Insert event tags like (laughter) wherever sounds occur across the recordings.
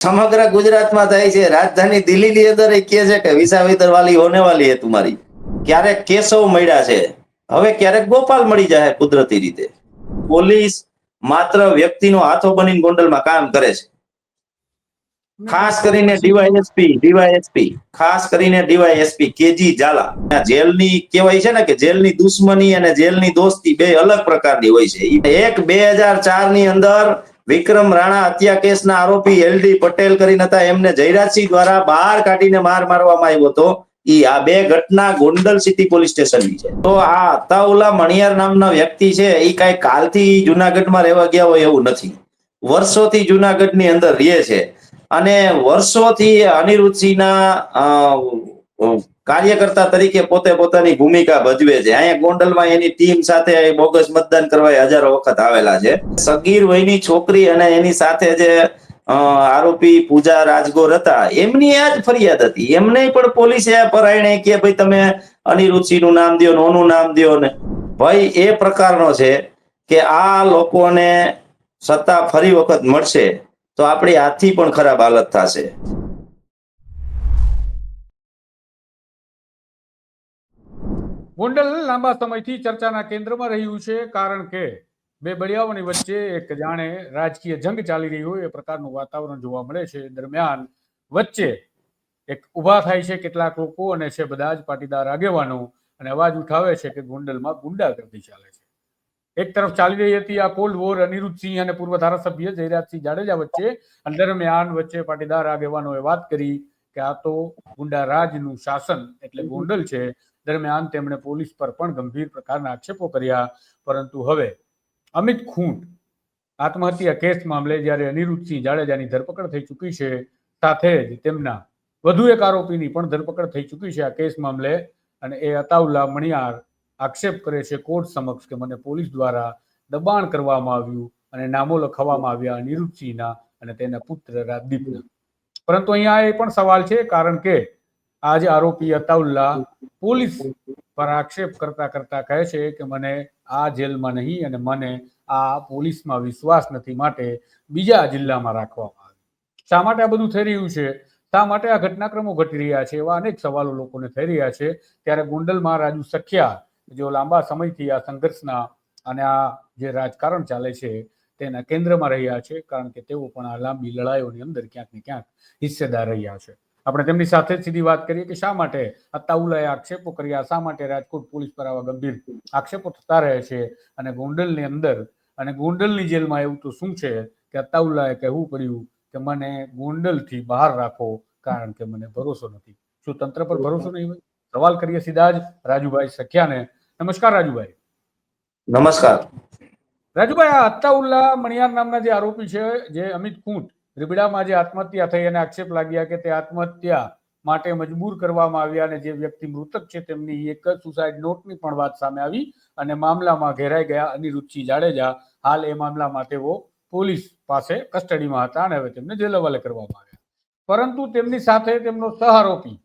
સમગ્ર ગુજરાતમાં થાય છે. રાજધાની દિલ્હીની અંદર કહે છે કે વિસાવિદર વાલી હોને વાલી હે તમારી. ક્યારેક કેશવ મળ્યા છે. હવે ક્યારેક ગોપાલ મળી જાય કુદરતી રીતે. પોલીસ માત્ર વ્યક્તિનો હાથો બનીને ગોંડલમાં કામ કરે છે. ખાસ કરીને ડીવાયએસપી ડીવાયએસપી, ખાસ કરીને ડીવાયએસપી કેજી ઝાલા. જેલની કહેવાય છે ને કે જેલની દુશ્મની અને જેલની દોસ્તી બે અલગ પ્રકારની હોય છે. એક બે હજાર ચારની અંદર વિક્રમ રાણા હત્યા કેસના આરોપી એલડી પટેલ કરીને હતા. એમને જયરાજસિંહ દ્વારા બહાર કાઢીને માર મારવામાં આવ્યો હતો. ઈ આ બે ઘટના ગોંડલ સિટી પોલીસ સ્ટેશનની છે. તો આ અતાઉલા મણિયાર નામના વ્યક્તિ છે. એ કઈ કાલથી જુનાગઢમાં રહેવા ગયા હોય એવું નથી. વર્ષોથી જુનાગઢની અંદર રહે છે. અને વર્ષોથી અનિરુદ્ધસિંહના કાર્યકર્તા તરીકે પોતે પોતાની ભૂમિકા ભજવે છે. અહીંયા ગોંડલમાં એની ટીમ સાથે બોગસ મતદાન કરવા હજારો વખત આવેલા છે. સગીર વયની છોકરી અને એની સાથે જે આરોપી પૂજા રાજગોર હતા, એમની આ જ ફરિયાદ હતી. એમને પણ પોલીસે પરાયણે કે ભાઈ તમે અનિરુચિનું નામ દો નોનું નામ દો ને. ભાઈ, એ પ્રકારનો છે કે આ લોકોને સત્તા ફરી વખત મળશે તો આપણી હાથથી પણ ખરાબ હાલત થશે. ગોંડલ લાંબા સમયથી ચર્ચાના કેન્દ્રમાં રહ્યું છે, કારણ કે બે બળિયાઓની વચ્ચે એક જાણે રાજકીય જંગ ચાલી રહી હોય એ પ્રકારનું વાતાવરણ જોવા મળે છે. દરમિયાન વચ્ચે એક ઊભા થાય છે કેટલાક લોકો અને છે બધા જ પાટીદાર આગેવાનો અને અવાજ ઉઠાવે છે કે ગોંડલમાં ગુંડાગર્દી ચાલે છે. એક તરફ ચાલી રહી હતી આ કોલ્ડ વોર અનિરુદ્ધસિંહ અને પૂર્વ ધારાસભ્ય જયરાજસિંહ જાડેજા વચ્ચે અને દરમિયાન વચ્ચે પાટીદાર આગેવાનોએ વાત કરી કે આ તો ગુંડા રાજનું શાસન એટલે ગોંડલ છે. દરમિયાન તેમણે પોલીસ પર પણ ગંભીર પ્રકારના આક્ષેપો કર્યા, પરંતુ હવે અમિત ખૂંટ આત્મહત્યા કેસ મામલે જ્યારે અનિરુદ્ધસિંહ જાડેજાની ધરપકડ થઈ ચૂકી છે, સાથે જ તેમના વધુ એક આરોપીની પણ ધરપકડ થઈ ચૂકી છે આ કેસ મામલે, અને એ અતાઉલ્લા મણિયાર આક્ષેપ કરે છે કોર્ટ સમક્ષ કે મને પોલીસ દ્વારા દબાણ કરવામાં આવ્યું અને નામો લખવામાં આવ્યા અનિરુદ્ધસિંહના અને તેના પુત્ર રાજદીપના. પરંતુ અહીંયા એ પણ સવાલ છે કારણ કે આ જે આરોપી અતાઉલ્લા પોલીસ પર આક્ષેપ કરતા કરતા કહે છે કે મને આ જેલમાં નહીં અને મને આ પોલીસમાં વિશ્વાસ નથી માટે બીજા જિલ્લામાં રાખવામાં આવે. શા માટે આ બધું થઈ રહ્યું છે? શા માટે આ ઘટનાક્રમો ઘટી રહ્યા છે? એવા અનેક સવાલો લોકોને થઈ રહ્યા છે. ત્યારે ગોંડલમાં રાજુ સખ્યા જેઓ લાંબા સમયથી આ સંઘર્ષના અને આ જે રાજકારણ ચાલે છે તેના કેન્દ્રમાં રહ્યા છે કારણ કે તેઓ પણ આ લાંબી લડાઈઓની અંદર ક્યાંક ને ક્યાંક હિસ્સેદાર રહ્યા છે. આપણે તેમની સાથે સીધી વાત કરીએ કે શા માટે અતાઉલાએ આક્ષેપો કર્યા? શા માટે રાજકોટ પોલીસ પર આવા ગંભીર આક્ષેપો થતા રહે છે? અને ગોંડલની અંદર અને ગોંડલની જેલમાં એવું તો શું છે કે અતાઉલાએ કહેવું પડ્યું કે મને ગોંડલથી બહાર રાખો કારણ કે મને ભરોસો નથી. શું તંત્ર પર ભરોસો નહીં હોય? સવાલ કરીએ સીધા જ રાજુભાઈ સખ્યાને. નમસ્કાર રાજુભાઈ. નમસ્કાર. રાજુભાઈ આ અત્તાઉલ્લા મણિયાર નામના જે આરોપી છે જે અમિત કુંટ રીબડામાં જે આત્મહત્યા થઈ અને આક્ષેપ લાગ્યા કે તે આત્મહત્યા માટે મજબૂર કરવામાં આવ્યા અને જે વ્યક્તિ મૃતક છે તેમની એક સુસાઇડ નોટની પણ વાત સામે આવી અને મામલામાં ઘેરાઈ ગયા અનિરુદ્ધસિંહ જાડેજા. હાલ એ મામલામાં તેઓ પોલીસ પાસે કસ્ટડીમાં હતા અને હવે તેમને જેલ હવાલે કરવામાં આવ્યા. પરંતુ તેમની સાથે તેમનો સહઆરોપી,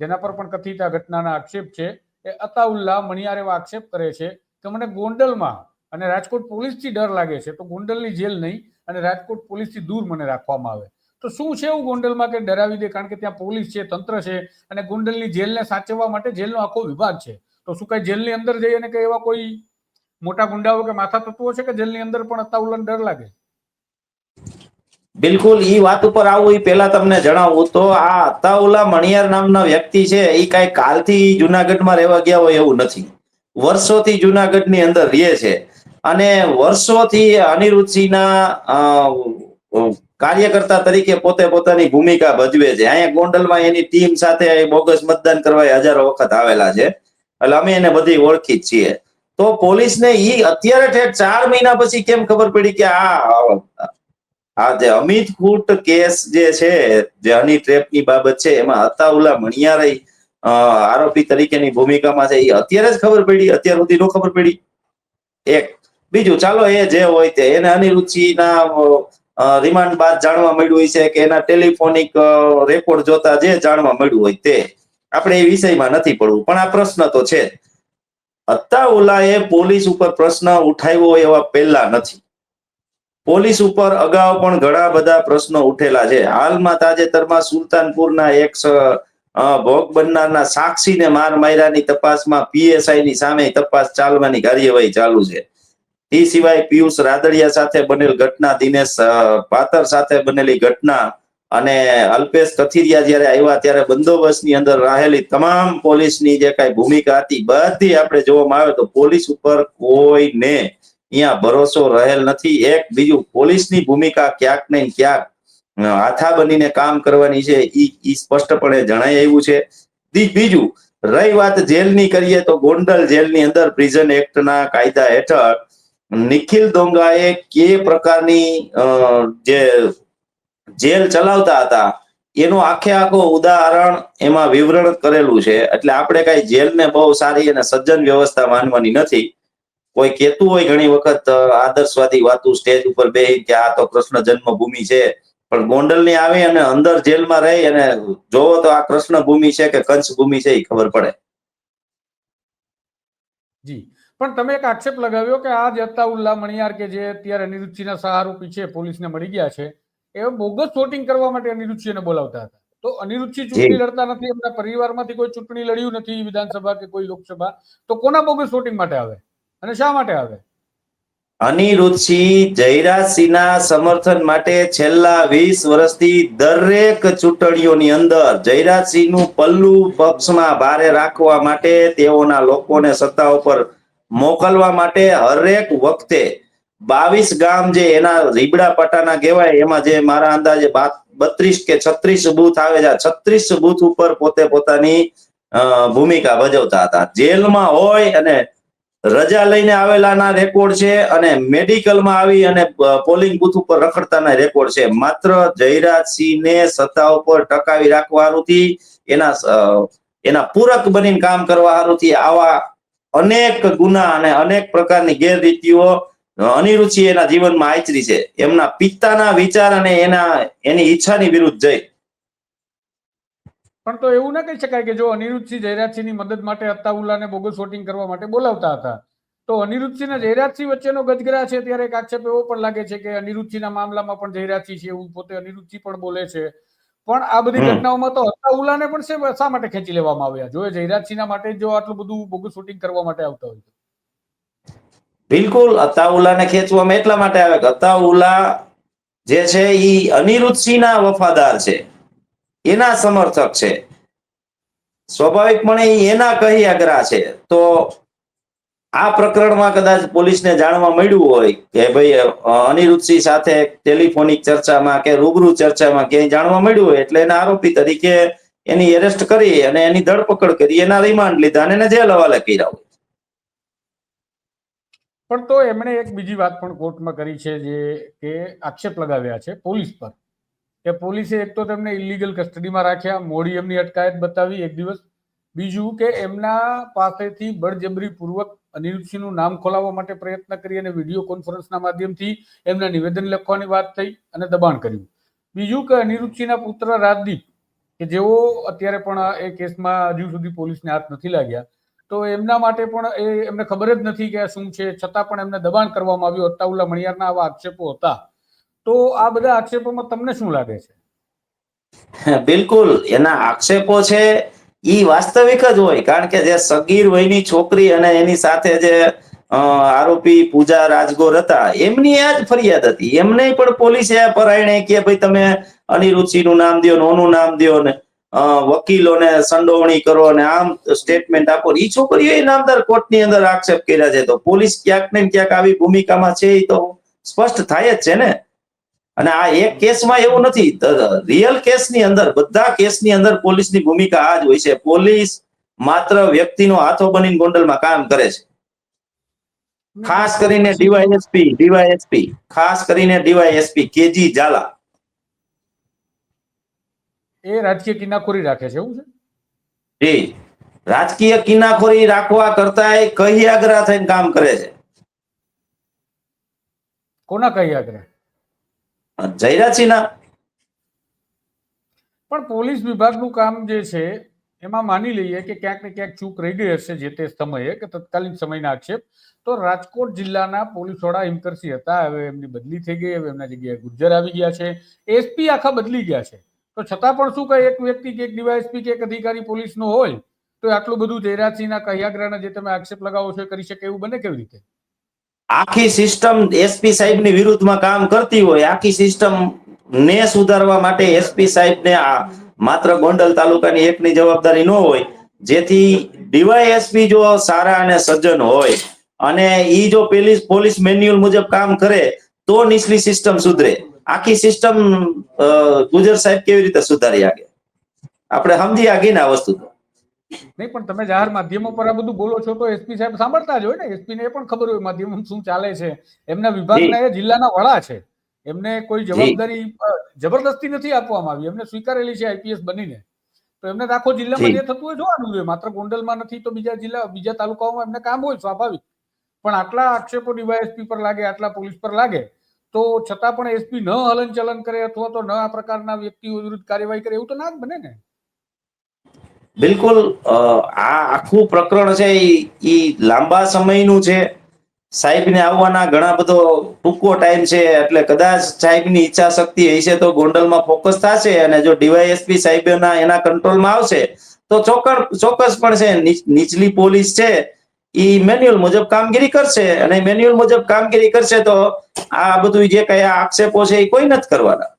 જેના પર પણ કથિત આ ઘટનાના આક્ષેપ છે, એ અતાઉલ્લા મણિયાર એવા આક્ષેપ કરે છે કે મને ગોંડલમાં અને રાજકોટ પોલીસથી ડર લાગે છે, તો ગોંડલની જેલ નહીં અને રાજકોટ પોલીસથી દૂર મને રાખવામાં આવે. તો શું છે એવું ગોંડલમાં કે ડરાવી દે? કારણ કે ત્યાં પોલીસ છે, તંત્ર છે અને ગોંડલની જેલને સાચવવા માટે જેલનો આખો વિભાગ છે. તો શું કઈ જેલની અંદર જઈ અને કઈ એવા કોઈ મોટા ગુંડાઓ કે માથા તત્વો છે કે જેલની અંદર પણ અતાઉલ્લાને ડર લાગે? બિલકુલ, ઈ વાત ઉપર આવું, ઈ પહેલા તમને જણાવું તો આ અતાઉલા મણિયાર નામના વ્યક્તિ છે, ઈ કઈ કાલથી જુનાગઢમાં રહેવા ગયા હોય એવું નથી. વર્ષોથી જુનાગઢની અંદર રહે છે. અને વર્ષોથી અનિરુદ્ધસિંહના અ, અ, કાર્યકર્તા તરીકે પોતે પોતાની ભૂમિકા ભજવે છે. અહીંયા ગોંડલમાં એની ટીમ સાથે બોગસ મતદાન કરવા હજારો વખત આવેલા છે. એટલે અમે એને બધી ઓળખી જ છીએ. તો પોલીસને ઈ અત્યારે ઠેઠ ચાર મહિના પછી કેમ ખબર પડી કે આ આ જે અમિત કુટ કેસ જે છે જે હની ટ્રેપની બાબત છે એમાં અતાઉલા મણિયારાઈ આરોપી તરીકેની ભૂમિકામાં છે એ અત્યારે જ ખબર પડી અત્યાર સુધી નો ખબર પડી. એક બીજું ચાલો એ જે હોય તે. એને અનિરુચિના રિમાન્ડ બાદ જાણવા મળ્યું હોય છે કે એના ટેલિફોનિક રેકોર્ડ જોતા જે જાણવા મળ્યું હોય તે. આપણે એ વિષયમાં નથી પડવું, પણ આ પ્રશ્ન તો છે. અત્તાઉલાએ પોલીસ ઉપર પ્રશ્ન ઉઠાવ્યો એવા પહેલા નથી. પોલીસ ઉપર અગાઉ પણ ઘણા બધા પ્રશ્નો ઉઠેલા છે. હાલમાં તાજેતરમાં સુલતાનપુરના એક ભોગ બનનારના સાક્ષીને માર માર્યાની તપાસમાં પીએસઆઈ ની સામે તપાસ ચાલવાની કાર્યવાહી ચાલુ છે. એ સિવાય પિયુષ રાદડિયા સાથે બનેલ ઘટના, દિનેશ પાતર સાથે બનેલી ઘટના અને અલ્પેશ કથિરિયા જ્યારે આવ્યા ત્યારે બંદોબસ્તની અંદર રહેલી તમામ પોલીસની જે કઈ ભૂમિકા હતી, બધી આપણે જોવામાં આવે તો પોલીસ ઉપર કોઈને અહીંયા ભરોસો રહેલ નથી. એક બીજું, પોલીસની ભૂમિકા ક્યાંક ને ક્યાંક હાથા બનીને કામ કરવાની છે, ઈ સ્પષ્ટપણે જણાઈ આવ્યું છે. બીજું, રહી વાત જેલની કરીએ તો ગોંડલ જેલની અંદર પ્રિઝન એક્ટના કાયદા હેઠળ નિખિલ દોંગાએ કે પ્રકારની જે જેલ ચલાવતા હતા, એનું આખે આખું ઉદાહરણ એમાં વિવરણ કરેલું છે. એટલે આપણે કઈ જેલને બહુ સારી અને સજ્જન વ્યવસ્થા માનવાની નથી. કોઈ કહેતું હોય ઘણી વખત આદર્શવાદી વાતું સ્ટેજ ઉપર બે કે આ તો કૃષ્ણ જન્મભૂમિ છે. પણ ગોંડલની આવી અને અંદર જેલમાં રહી અને જોવો તો આ કૃષ્ણ ભૂમિ છે કે કંસ ભૂમિ છે એ ખબર પડે. જી. પણ તમે એક આક્ષેપ લગાવ્યો કે આ જ અતાઉલ્લા મણિયાર કે જે અત્યારે અનિરુચિના સહારૂપી છે પોલીસને મળી ગયા છે એ બોગસ વોટિંગ કરવા માટે અનિરુચિને બોલાવતા હતા. તો અનિરુચિ ચૂંટણી લડતા નથી એમના પરિવારમાંથી કોઈ ચૂંટણી લડ્યું નથી વિધાનસભા કે કોઈ લોકસભા તો કોના બોગસ વોટિંગ માટે આવે? અને શા માટે આવે? અનિરુચિ જયરાજસિંહના સમર્થન માટે છેલ્લા વીસ વર્ષથી દરેક ચૂંટણીઓની અંદર જયરાજસિંહનું પલ્લું પક્ષમાં ભારે રાખવા માટે તેઓના લોકોને સત્તા ઉપર મોકલવા માટે હરેક વખતે બાવીસ ગામ જે એના રીબડા પટાના કહેવાય, એમાં જે મારા અંદાજે બત્રીસ કે છત્રીસ બૂથ આવે છે. છત્રીસ બૂથ ઉપર પોતે પોતાની ભૂમિકા ભજવતા હતા. જેલમાં હોય અને રજા લઈને આવેલાના રેકોર્ડ છે અને મેડિકલમાં આવી અને પોલિંગ બૂથ ઉપર રખડતાના રેકોર્ડ છે. માત્ર જયરાજસિંહને સત્તા ઉપર ટકાવી રાખવા એના એના પૂરક બનીને કામ કરવા હારુથી આવા અનેક ગુના અને અનેક પ્રકારની ગેરરીતિઓ અનિરુચિ એના જીવનમાં આચરી છે. એમના પિતાના વિચાર અને એના, એની ઈચ્છાની વિરુદ્ધ જઈ પણ તો એવું ના કહી શકાય કે જો અનિરુદ્ધસિંહ જયરાજસિંહની મદદ માટે અત્તાઉલ્લાને બોગસ વોટિંગ કરવા માટે બોલાવતા હતા, તો અનિરુદ્ધસિંહ અને જયરાજસિંહ વચ્ચેનો ગજગરા છે ત્યારે એક આક્ષેપ એવો પણ લાગે છે કે અનિરુદ્ધસિંહના મામલામાં પણ જયરાજસિંહ છે એવું પોતે અનિરુદ્ધસિંહ પણ બોલે છે. પણ આ બધી. ઘટનાઓમાં તો અત્તાઉલ્લાને પણ શા- માટે ખેંચી લેવામાં આવ્યા જો જયરાજસિંહના માટે જો આટલું બધું બોગસ શૂટિંગ કરવા માટે આવતા હોય. બિલકુલ અતાઉલ્લાને ખેંચવામાં એટલા માટે આવે કે અતાઉલ્લા જે છે એ અનિરુદ્ધસિંહના વફાદાર છે એના સમર્થક છે સ્વાભાવિકપણે એના કહી અગ્રા છે તો આ પ્રકરણમાં કદાચ પોલીસને જાણવા મળ્યું હોય કે ભાઈ અનિરુદ્ધસિંહ સાથે ટેલિફોનિક ચર્ચામાં કે રૂબરૂ ચર્ચામાં ક્યાંય જાણવા મળ્યું હોય એટલે એના આરોપી તરીકે એની એરેસ્ટ કરી અને એની ધરપકડ કરી, એના રિમાન્ડ લીધા અને જેલ હવાલે કર્યા હોય. પણ તો એમણે એક બીજી વાત પણ કોર્ટમાં કરી છે જે, કે આક્ષેપ લગાવ્યા છે પોલીસ પર. કે પોલીસે એક તો તેમને ઇલીગલ કસ્ટડીમાં રાખ્યા, મોડી એમની અટકાયત બતાવી, એક દિવસ બીજું કે એમના પાસેથી બળજબરીપૂર્વક અનિરુદ્ધસિંહનું નામ ખોલાવવા માટે પ્રયત્ન કરી અને વીડિયો કોન્ફરન્સના માધ્યમથી એમના નિવેદન લખવાની વાત થઈ અને દબાણ કર્યું. બીજું કે અનિરુદ્ધસિંહના પુત્ર રાજદીપ, કે જેઓ અત્યારે પણ એ કેસમાં હજુ સુધી પોલીસને હાથ નથી લાગ્યા, તો એમના માટે પણ એ એમને ખબર જ નથી કે આ શું છે. છતાં પણ એમને દબાણ કરવામાં આવ્યું. અત્તાઉલ્લા મણિયારના આવા આક્ષેપો હતા. તો આ બધા આક્ષેપોમાં તમને શું લાગે છે? (laughs) બિલકુલ. એના આક્ષેપો છે ઈ વાસ્તવિક જ હોય, કારણ કે જે સગીર વયની છોકરી અને એની સાથે જે આરોપી પૂજા રાજગોર હતા, એમની આ જ ફરિયાદ હતી. એમને પણ પોલીસે પરાયણે કે ભાઈ તમે અનિરુચિનું નામ દો નોનું નામ દો ને વકીલોને સંડોવણી કરો અને આમ સ્ટેટમેન્ટ આપો. ઈ છોકરીઓ નામદાર કોર્ટની અંદર આક્ષેપ કર્યા છે. તો પોલીસ ક્યાંક ને ક્યાંક આવી ભૂમિકામાં છે એ તો સ્પષ્ટ થાય જ છે ને? અને આ એક કેસમાં એવું નથી. રિયલ કેસની અંદર બધા કેસની અંદર પોલીસની ભૂમિકા આ જ હોય છે. પોલીસ માત્ર વ્યક્તિનો હાથો બનીને ગોંડલમાં કામ કરે છે. ખાસ કરીને ડીવાયએસપી ડીવાયએસપી ખાસ કરીને ડીવાયએસપી કેજી ઝાલા. એ રાજકીય કિનાખોરી રાખે છે એવું છે? જી રાજકીય કિનાખોરી રાખવા કરતા એ કહી આગ્રહ થઈને કામ કરે છે. કોના કહી આગ્રહ જયરાજસિંહના પણ પોલીસ વિભાગનું કામ જે છે, એમાં માની લઈએ કે ક્યાંક ને ક્યાંક ચૂક રહી ગઈ હશે જે તે સમયે, કે તત્કાલીન સમયના આક્ષેપ. તો રાજકોટ જિલ્લાના પોલીસ વડા હિમકરસિંહ હતા, હવે એમની બદલી થઈ ગઈ, હવે એમના જગ્યાએ ગુર્જર આવી ગયા છે. એસપી આખા બદલી ગયા છે. તો છતાં પણ શું કહે એક વ્યક્તિ કે એક ડીવાયએસપી કે એક અધિકારી પોલીસનો હોય, તો આટલું બધું જયરાજસિંહના કહ્યાગ્રહના જે તમે આક્ષેપ લગાવો છો કરી શકે એવું બને કેવી રીતે? આખી સિસ્ટમ એસપી સાહેબની વિરુદ્ધમાં કામ કરતી હોય, આખી સિસ્ટમ ને સુધારવા માટે એસપી સાહેબને આ માત્ર ગોંડલ તાલુકાની એકની જવાબદારી ન હોય, જેથી ડીવાયએસપી જો સારા અને સજ્જન હોય અને ઈ જો પોલીસ પોલીસ મેન્યુઅલ મુજબ કામ કરે, તો નીચલી સિસ્ટમ સુધરે. આખી સિસ્ટમ ગુજર સાહેબ કેવી રીતે સુધારી આગે? આપણે સમજી આગી ને આ વસ્તુ તો. નહીં પણ તમે જાહેર માધ્યમો પર આ બધું બોલો છો તો એસપી સાહેબ સાંભળતા જ હોય ને. એસપી ને એ પણ ખબર હોય માધ્યમમાં શું ચાલે છે. એમના વિભાગના એ જિલ્લાના વડા છે. એમને કોઈ જવાબદારી જબરદસ્તી નથી આપવામાં આવી. એમને સ્વીકારેલી છે આઈપીએસ બનીને. તો એમને આખો જિલ્લામાં જે. થતું હોય જોવાનું જોઈએ માત્ર ગોંડલમાં નથી તો બીજા જિલ્લા બીજા તાલુકાઓમાં એમને કામ હોય સ્વાભાવિક. પણ આટલા આક્ષેપો ડીવાયએસપી પર લાગે આટલા પોલીસ પર લાગે તો છતાં પણ એસપી ન હલન ચલન કરે અથવા તો ન આ પ્રકારના વ્યક્તિઓ વિરુદ્ધ કાર્યવાહી કરે એવું તો ના જ બને ને. બિલકુલ આ આખું પ્રકરણ છે એ લાંબા સમયનું છે. સાહેબને આવવાના ઘણા બધો ટૂંકો ટાઈમ છે, એટલે કદાચ સાહેબની ઈચ્છા શક્તિ હશે તો ગોંડલમાં ફોકસ થશે અને જો ડીવાયએસપી સાહેબના એના કંટ્રોલમાં આવશે, તો ચોક્કસ ચોક્કસ પણ છે નીચલી પોલીસ છે એ મેન્યુઅલ મુજબ કામગીરી કરશે અને મેન્યુઅલ મુજબ કામગીરી કરશે તો આ બધું જે કયા આક્ષેપો છે એ કોઈ નથી કરવાના.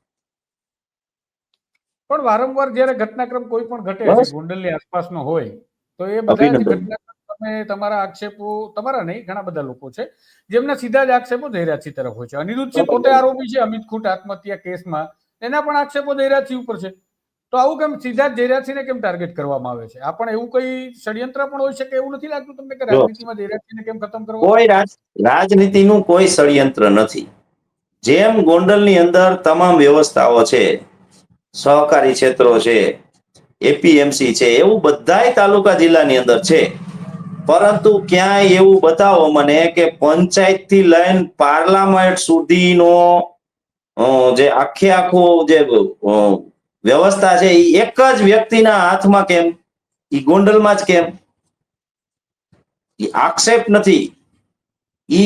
પણ વારંવાર જ્યારે ઘટનાક્રમ કોઈ પણ ઘટે. ગોંડલની આસપાસનો હોય તો એ બધા ઘટનાક્રમ તમે તમારા આક્ષેપો તમારા નહીં ઘણા બધા લોકો છે જેમના સીધા જ આક્ષેપો જયરાજસિંહ તરફ હોય છે. અનિરુદ્ધસિંહ પોતે આરોપી છે અમિત ખૂટ આત્મહત્યા કેસમાં. એના પણ આક્ષેપો જયરાજસિંહ ઉપર છે. તો આવું કેમ સીધા જ જયરાજસિંહને કેમ ટાર્ગેટ કરવામાં આવે છે? આ પણ એવું કઈ ષડયંત્ર પણ હોઈ શકે એવું નથી લાગતું તમને કે રાજનીતિમાં જયરાજસિંહને કેમ ખતમ કરવો કોઈ રાજ રાજનીતિનું કોઈ ષડયંત્ર નથી. જેમ ગોંડલની અંદર તમામ વ્યવસ્થાઓ છે સહકારી ક્ષેત્રો છે એપીએમસી છે, એવું બધાય તાલુકા જિલ્લાની અંદર છે. પરંતુ ક્યાંય એવું બતાવો મને કે પંચાયતથી લઈને પાર્લામેન્ટ સુધીનો જે આખે આખો જે વ્યવસ્થા છે એ એક જ વ્યક્તિના હાથમાં કેમ? એ ગોંડલમાં જ કેમ? એ આક્ષેપ નથી. એ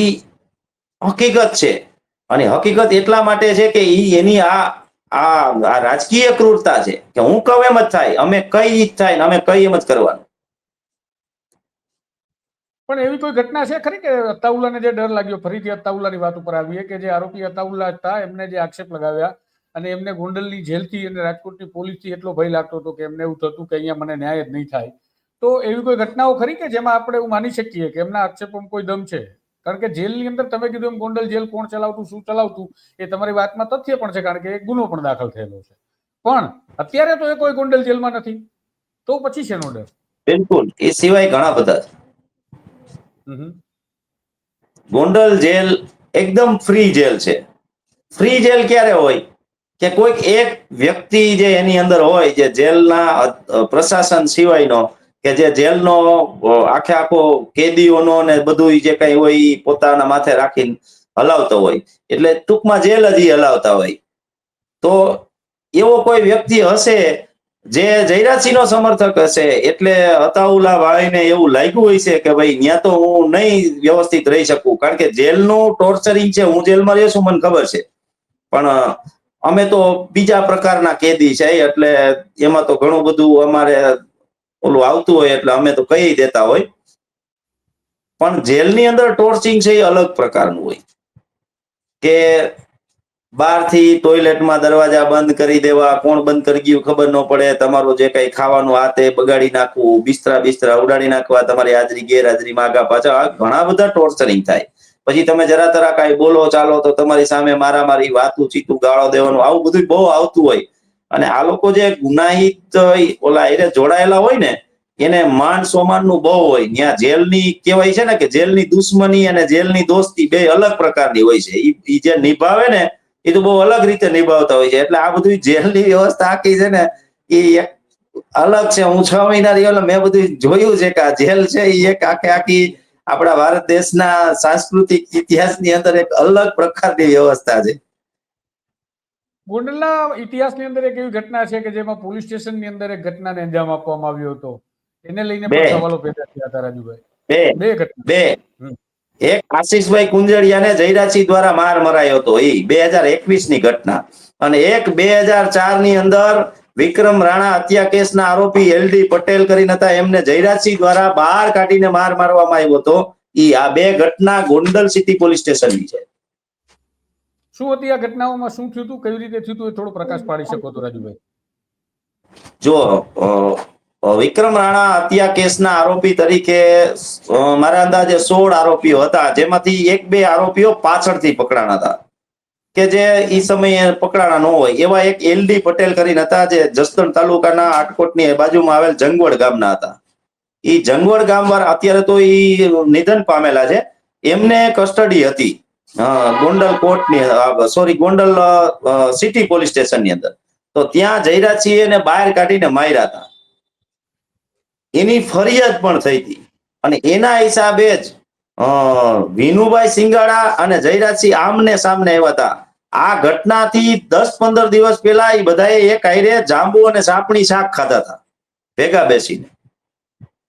હકીકત છે. અને હકીકત એટલા માટે છે કે એ એની આ આ આ રાજકીય ક્રૂરતા છે કે હું કહું એમ જ થાય, અમે કઈ જ થાય અમે કઈ એમ જ કરવાનું. પણ એવી કોઈ ઘટના છે ખરી કે અતાઉલ્લાને જે ડર લાગ્યો? ફરીથી અતાઉલ્લાની વાત ઉપર આવીએ કે જે આરોપી અતાઉલ્લા હતા, એમને જે આક્ષેપ લગાવ્યા અને એમને ગોંડલની જેલથી અને રાજકોટની પોલીસથી એટલો ભય લાગતો હતો કે એમને એવું થતું કે અહીંયા મને ન્યાય જ નહીં થાય. તો એવી કોઈ ઘટનાઓ ખરી કે જેમાં આપણે એવું માની શકીએ કે એમના આક્ષેપોમાં કોઈ દમ છે? કારણ કે જેલની અંદર તમે કીધું એમ ગોંડલ જેલ કોણ ચલાવતું શું ચલાવતું એ તમારી વાતમાં તથ્ય પણ છે કારણ કે એક ગુનો પણ દાખલ થયેલો છે. પણ અત્યારે તો એ કોઈ ગોંડલ જેલમાં નથી. તો પછી શેનો ડર? બિલકુલ. એ સિવાય ઘણા બધા છે. ગોંડલ જેલ એકદમ ફ્રી જેલ છે. ફ્રી જેલ ક્યારે હોય? કે કોઈક એક વ્યક્તિ જે એની અંદર હોય જે જેલના પ્રશાસન સિવાયનો કે જે જેલનો આખે આખો કેદીઓનો ને બધું જે કઈ હોય એ પોતાના માથે રાખીને હલાવતો હોય. એટલે ટૂંકમાં જેલ જ હલાવતા હોય. તો એવો કોઈ વ્યક્તિ હશે જે જયરાજસિંહનો સમર્થક હશે, એટલે હતાઉલા વાળીને એવું લાગ્યું હોય છે કે ભાઈ ત્યાં તો હું નહીં વ્યવસ્થિત રહી શકું. કારણ કે જેલનું ટોર્ચરિંગ છે, હું જેલમાં રહીશું, મને ખબર છે. પણ, અમે તો બીજા પ્રકારના કેદી છે, એટલે એમાં તો ઘણું બધું અમારે ઓલું આવતું હોય એટલે અમે તો કહી દેતા હોય. પણ જેલની અંદર ટોર્ચિંગ છે એ અલગ પ્રકારનું હોય. કે બહારથી ટોયલેટમાં દરવાજા બંધ કરી દેવા, કોણ બંધ કરી ગયું ખબર ન પડે, તમારું જે કઈ ખાવાનું આ તે બગાડી નાખવું, બિસ્તરા બિસ્તરા ઉડાડી નાખવા, તમારી હાજરી, ગેરહાજરી, માગા પાછા ઘણા બધા ટોર્ચરિંગ થાય. પછી તમે જરા તરા કાંઈ બોલો, ચાલો, તો તમારી સામે મારામારી વાતું ચીતું ગાળો દેવાનું, આવું બધું બહુ આવતું હોય. અને આ લોકો જે ગુનાહિત ઓલા એને જોડાયેલા હોય ને, એને માન સોમાનનું બહુ હોય. ત્યાં જેલની કહેવાય છે ને કે જેલની દુશ્મની અને જેલની દોસ્તી બે અલગ પ્રકારની હોય છે. એ જે નિભાવે ને એ તો બહુ અલગ રીતે નિભાવતા હોય છે. એટલે આ બધું જેલની વ્યવસ્થા આખી છે ને એ એક અલગ છે. હું છ મહિના રહ્યો મેં બધું જોયું છે કે આ જેલ છે એ એક આખે આખી આપણા ભારત દેશના સાંસ્કૃતિક ઇતિહાસની અંદર એક અલગ પ્રકારની વ્યવસ્થા છે. ગોંડલના ઇતિહાસની અંદર એક એવી ઘટના છે કે જેમાં પોલીસ સ્ટેશનની અંદર એક ઘટનાને અંજામ આપવામાં આવ્યો હતો. એને લઈને બે. પણ સવાલો પેદા થયા હતા રાજુભાઈ. બે. બે ઘટના. બે. એક આશીષભાઈ કુંજળિયાને જયરાજસિંહ દ્વારા માર મરાયો હતો. એ બે હજાર એકવીસની ઘટના. અને એક બે હજાર ચારની અંદર વિક્રમ રાણા હત્યા કેસના આરોપી એલડી પટેલ કરીને હતા. એમને જયરાજસિંહ દ્વારા બહાર કાઢીને માર મારવામાં આવ્યો હતો. ઈ આ બે ઘટના ગોંડલ સિટી પોલીસ સ્ટેશનની છે. શું હતી આ ઘટનાઓમાં? શું થયું હતું? કઈ રીતે થયું હતું? એ થોડો પ્રકાશ પાડી શકો તો, રાજુભાઈ. જો વિક્રમ રાણા હત્યા કેસના આરોપી તરીકે મારા અંદાજે સોળ આરોપીઓ હતા, જેમાંથી એક બે આરોપીઓ પાછળથી પકડાણા હતા. કે જે ઈ સમયે પકડાણા ન હોય. એવા એક એલડી પટેલ કરીને હતા, જે જસદણ તાલુકાના આટકોટની બાજુમાં આવેલ જંગવડ ગામના હતા. ઈ જંગવડ ગામ અત્યારે તો ઈ નિધન પામેલા છે. એમને કસ્ટડી હતી. ગોંડલ કોર્ટની સોરી ગોંડલ સિટી પોલીસ સ્ટેશનની અંદર. તો ત્યાં જયરાજસિંહ એને બહાર કાઢીને માર્યા હતા. એની ફરિયાદ પણ થઈ હતી. અને એના હિસાબે જ વિનુભાઈ સિંગાડા અને જયરાજસિંહ આમને સામને આવ્યા હતા. આ ઘટનાથી દસ પંદર દિવસ પહેલા એ બધાએ એક આયરે જાંબુ અને સાપણી શાક ખાધા હતા. ભેગા બેસીને.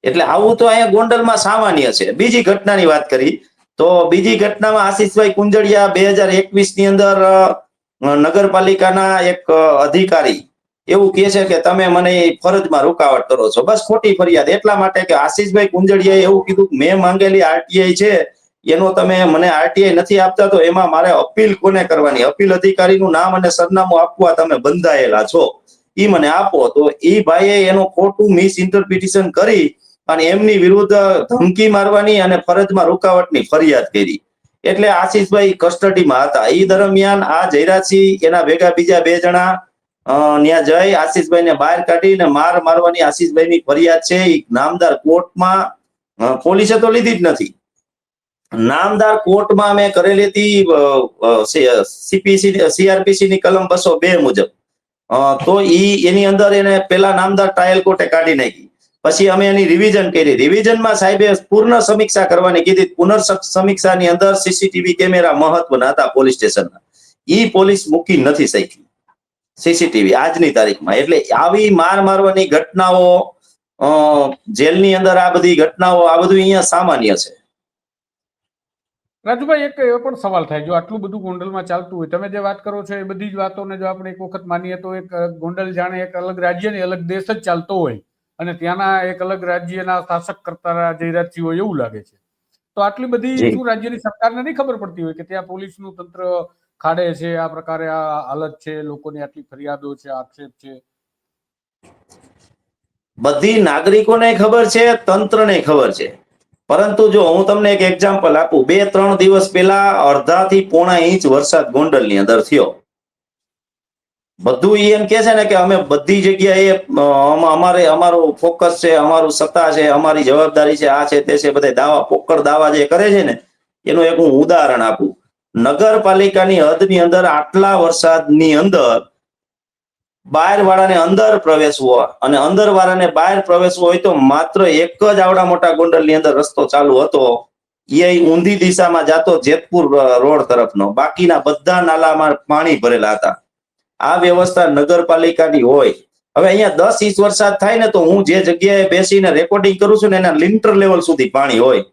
એટલે આવું તો અહીંયા ગોંડલમાં સામાન્ય છે. બીજી ઘટનાની વાત કરી. તો બીજી ઘટનામાં આશીષભાઈ કુંજળિયા બે હજાર એકવીસની અંદર નગરપાલિકાના એક અધિકારી એવું કહે છે કે તમે મને એ ફરજમાં રૂકાવટ કરો છો. બસ ખોટી ફરિયાદ. એટલા માટે કે આશીષભાઈ કુંજળિયાએ એવું કીધું મેં માંગેલી આરટીઆઈ છે, એનો તમે મને આરટીઆઈ નથી આપતા, તો એમાં મારે અપીલ કોને કરવાની? અપીલ અધિકારીનું નામ અને સરનામું આપવા તમે બંધાયેલા છો. ઈ મને આપો. તો એ ભાઈએ એનું ખોટું મિસ ઇન્ટરપ્રિટેશન કરી અને એમની વિરુદ્ધ ધમકી મારવાની અને ફરજમાં રૂકાવટની ફરિયાદ કરી. એટલે આશીષભાઈ કસ્ટડીમાં હતા. એ દરમિયાન આ જયરાજસિંહ એના ભેગા બીજા બે જણા ત્યાં જઈ આશીષભાઈને બહાર કાઢીને માર મારવાની આશીષભાઈની ફરિયાદ છે. એ નામદાર કોર્ટમાં પોલીસે તો લીધી જ નથી. નામદાર કોર્ટમાં અમે કરેલી હતી સીપીસી સીઆરપીસી ની કલમ બસો બે મુજબ. તો ઈ એની અંદર એને પેલા નામદાર ટ્રાયલ કોર્ટે કાઢી નાખી. પછી અમે એની રિવિઝન કરી. રિવિઝનમાં સાહેબે પૂર્ણ સમીક્ષા કરવાની કીધી. પુનઃ સમીક્ષાની અંદર સીસીટીવી કેમેરા મહત્વના હતા પોલીસ સ્ટેશનના ઈ પોલીસ મૂકી નથી શકી. સીસીટીવી આજની તારીખમાં. એટલે આવી માર મારવાની ઘટનાઓ જેલની અંદર આ બધી ઘટનાઓ, આ બધું અહીંયા સામાન્ય છે. રાજુભાઈ, એક એવો પણ સવાલ થાય. જો આટલું બધું ગોંડલમાં ચાલતું હોય, તમે જે વાત કરો છો એ બધી જ વાતોને જો આપણે એક વખત માનીએ તો એક ગોંડલ જાણે એક અલગ રાજ્ય ને અલગ દેશ જ ચાલતો હોય. અને ત્યાંના એક અલગ રાજ્યના શાસક કરતા જયરાજસિંહ હોય એવું લાગે છે. તો આટલી બધી. શું રાજ્યની સરકારને નહીં ખબર પડતી હોય કે ત્યાં પોલીસનું તંત્ર ખાડે છે આ પ્રકારે આ હાલત છે લોકોની આટલી ફરિયાદો છે આક્ષેપ છે? બધી નાગરિકોને ખબર છે તંત્રને ખબર છે. પરંતુ જો હું તમને એક એક્ઝામ્પલ આપું બે ત્રણ દિવસ પહેલા અડધાથી પોણા ઇંચ વરસાદ ગોંડલની અંદર થયો. બધું એમ કે છે ને કે અમે બધી જગ્યાએ અમારે, અમારું ફોકસ છે, અમારું સત્તા છે, અમારી જવાબદારી છે, આ છે, તે છે બધા દાવા પોકળ દાવા જે કરે છે ને, એનું એક હું ઉદાહરણ આપું. નગરપાલિકાની હદની અંદર આટલા વરસાદની અંદર બહાર વાળાને અંદર પ્રવેશવો અને અંદર વાળાને બહાર પ્રવેશવો હોય તો માત્ર એક જ આવડા મોટા ગોંડલની અંદર રસ્તો ચાલુ હતો એ ઊંધી દિશામાં જાતો જેતપુર રોડ તરફનો. બાકીના બધા નાલામાં પાણી ભરેલા હતા. આ વ્યવસ્થા નગરપાલિકાની હોય. હવે અહીંયા દસ ઇંચ વરસાદ થાય ને તો હું જે જગ્યાએ બેસીને રેકોર્ડિંગ કરું છું ને એના લિન્ટર લેવલ સુધી પાણી હોય.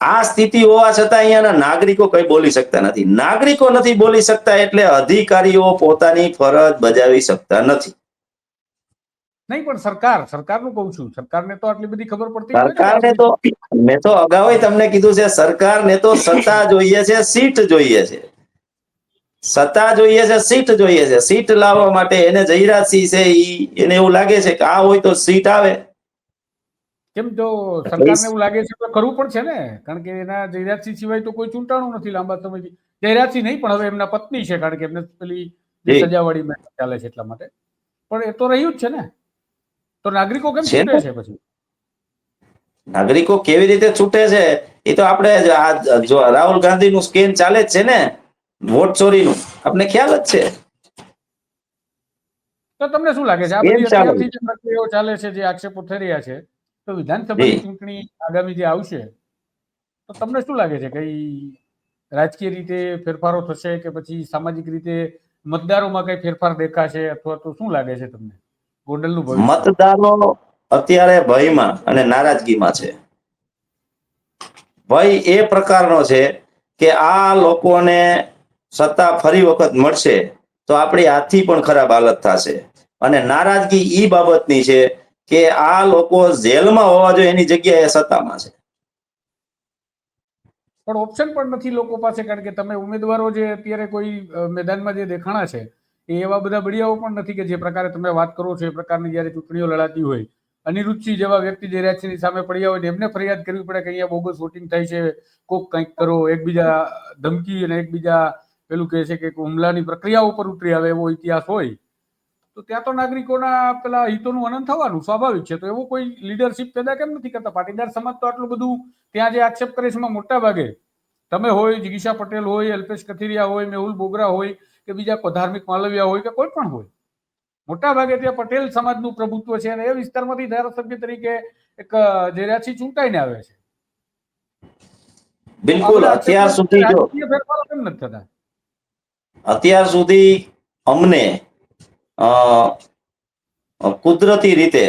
આ સ્થિતિ હોવા છતાં અહીંયાના નાગરિકો કઈ બોલી શકતા નથી. નાગરિકો નથી બોલી શકતા એટલે અધિકારીઓ પોતાની ફરજ બજાવી શકતા નથી. નહીં પણ સરકાર સરકારનું કહું છું. સરકારને તો આટલી બધી ખબર પડતી. સરકારને તો મેં તો અગાઉ તમને કીધું છે સરકારને તો સત્તા જોઈએ છે સીટ જોઈએ છે. સત્તા જોઈએ છે સીટ જોઈએ છે. સીટ લાવવા માટે એને જયરાજસિંહ છે ઈ એને એવું લાગે છે કે આ હોય તો સીટ આવે. કેમ તો સરકારને એવું લાગે છે તો કરવું પણ છે ને? કારણ કે એના જયરાજસિંહ સિવાય તો કોઈ ચૂંટાણું નથી લાંબા સમયથી જયરાજસિંહ નહીં પણ હવે એમના પત્ની છે કારણ કે એમને પેલી સજાવાળી જી. ચાલે છે એટલા માટે. પણ એ તો રહ્યું જ છે ને? તો નાગરિકો કેમ. છૂટે છે પછી? નાગરિકો કેવી રીતે છૂટે છે? એ તો આપણે આ જો રાહુલ ગાંધીનું સ્કેન ચાલે જ છે ને? વોટ ચોરીનું? આપને ખ્યાલ જ છે. તો તમને શું લાગે છે? આ બધી જે પ્રક્રિયાઓ ચાલે છે જે આક્ષેપો થઈ રહ્યા છે તો વિધાનસભાની ચૂંટણી આગામી જે આવશે તો તમને શું લાગે છે? કઈ રાજકીય રીતે ફેરફારો થશે કે પછી સામાજિક રીતે મતદારોમાં કઈ ફેરફાર દેખાશે અથવા તો શું લાગે છે તમને? ગોંડલનું ભવિષ્ય. મતદારો અત્યારે ભયમાં અને નારાજગીમાં છે. ભય એ પ્રકારનો છે કે આ લોકોને સત્તા ફરી વખત મળશે તો આપણી હાથથી પણ ખરાબ હાલત થશે. અને નારાજગી એ બાબતની છે કે આ લોકો જેલમાં હોવા જોઈએ, એની જગ્યાએ સત્તામાં છે. પણ ઓપ્શન પણ નથી લોકો પાસે, કારણ કે તમે ઉમેદવારો જે અત્યારે કોઈ મેદાનમાં જે દેખાણા છે, એ એવા બધા બળિયાઓ પણ નથી કે જે પ્રકારે તમે વાત કરો છો, એ પ્રકારની જ્યારે ચૂંટણીઓ લડાતી હોય. અનિરુચિ જેવા વ્યક્તિ જે રાજસિંહની સામે પડ્યા હોય ને, એમને ફરિયાદ કરવી પડે કે અહીંયા બોગસ વોટિંગ થાય છે, કોક કંઈક કરો, એકબીજા ધમકી અને એકબીજા પેલું કહે છે કે હુમલાની પ્રક્રિયા ઉપર ઉતરી આવે એવો ઇતિહાસ હોય તો ત્યાં તો નાગરિકોના પેલા હિતોનું હનન થવાનું સ્વાભાવિક છે. તો એવો કોઈ લીડરશિપ પેદા કેમ નથી કરતા? પાટીદાર સમાજ તો આટલું બધું ત્યાં જે આક્ષેપ કરે છે એમાં મોટા ભાગે તમે હોય જિગીશા પટેલ હોય અલ્પેશ કથિરિયા હોય મેહુલ બોગરા હોય કે બીજા કોઈ ધાર્મિક માલવિયા હોય કે કોઈ પણ હોય મોટા ભાગે ત્યાં પટેલ સમાજનું પ્રભુત્વ છે અને એ વિસ્તારમાંથી ધારાસભ્ય તરીકે એક રાશિ ચૂંટાઈને આવે છે. બિલકુલ અત્યાર સુધી ફેરફારો કેમ નથી થતા? અત્યાર સુધી અમને કુદરતી રીતે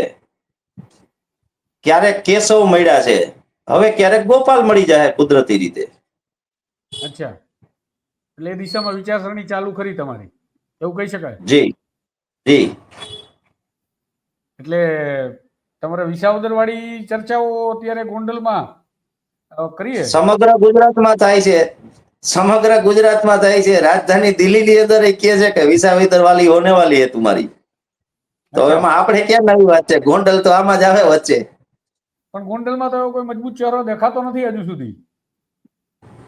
ક્યારેક કેશવ મળ્યા છે હવે ક્યારેક ગોપાલ મળી જાય કુદરતી રીતે. અચ્છા. એટલે એ દિશામાં વિચારસરણી ચાલુ ખરી તમારી. એવું કહી શકાય? જી જી. એટલે તમારે વિસાવદર વાળી ચર્ચાઓ અત્યારે ગોંડલમાં કરીએ? સમગ્ર ગુજરાતમાં થાય છે. સમગ્ર ગુજરાતમાં થાય છે. રાજધાની દિલ્હીની અંદર એ કહે છે કે વિસાવિદર વાલી હોને વાલી હે તુમારી. તો એમાં આપણે ક્યાં નવી વાત છે? ગોંડલ તો આમાં જ આવે વચ્ચે. પણ ગોંડલમાં તો કોઈ મજબૂત ચહેરો દેખાતો નથી હજુ સુધી.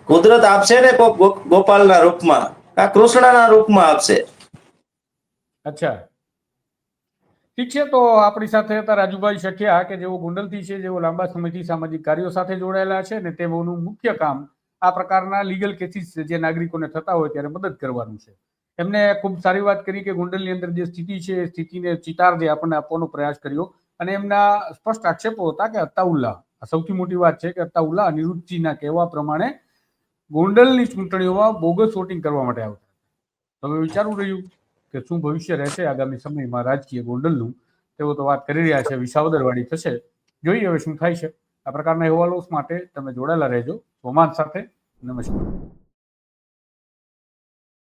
કુદરત આપશે ને કોક ગોપાલના રૂપમાં? આ કૃષ્ણના રૂપમાં આપશે? અચ્છા. ઠીક છે તો આપણી સાથે હતા રાજુભાઈ શક્યા કે જેઓ ગુંડલથી છે જેઓ લાંબા સમયથી સામાજિક કાર્યો સાથે જોડાયેલા છે ને તેઓનું મુખ્ય કામ આ પ્રકારના લીગલ કેસીસ જે નાગરિકોને થતા હોય ત્યારે મદદ કરવાનું છે. એમને ખૂબ સારી વાત કરી કે ગોંડલની અંદર જે સ્થિતિ છે, એ સ્થિતિને ચિતાર જે આપણને આપવાનો પ્રયાસ કર્યો અને એમના સ્પષ્ટ આક્ષેપો હતા કે અત્તાઉલ્લા આ સૌથી મોટી વાત છે કે અત્તાઉલ્લા અનિરુદ્ધજીના કહેવા પ્રમાણે ગોંડલની ચૂંટણીઓમાં બોગસ વોટિંગ કરવા માટે આવતા હવે વિચારવું રહ્યું કે શું ભવિષ્ય રહેશે આગામી સમયમાં રાજકીય ગોંડલનું? તેઓ તો વાત કરી રહ્યા છે, વિસાવદરવાળી થશે. જોઈએ હવે શું થાય છે. આ પ્રકારના અહેવાલો માટે તમે જોડાયેલા રહેજો. સોમાન સાથે નમસ્કાર.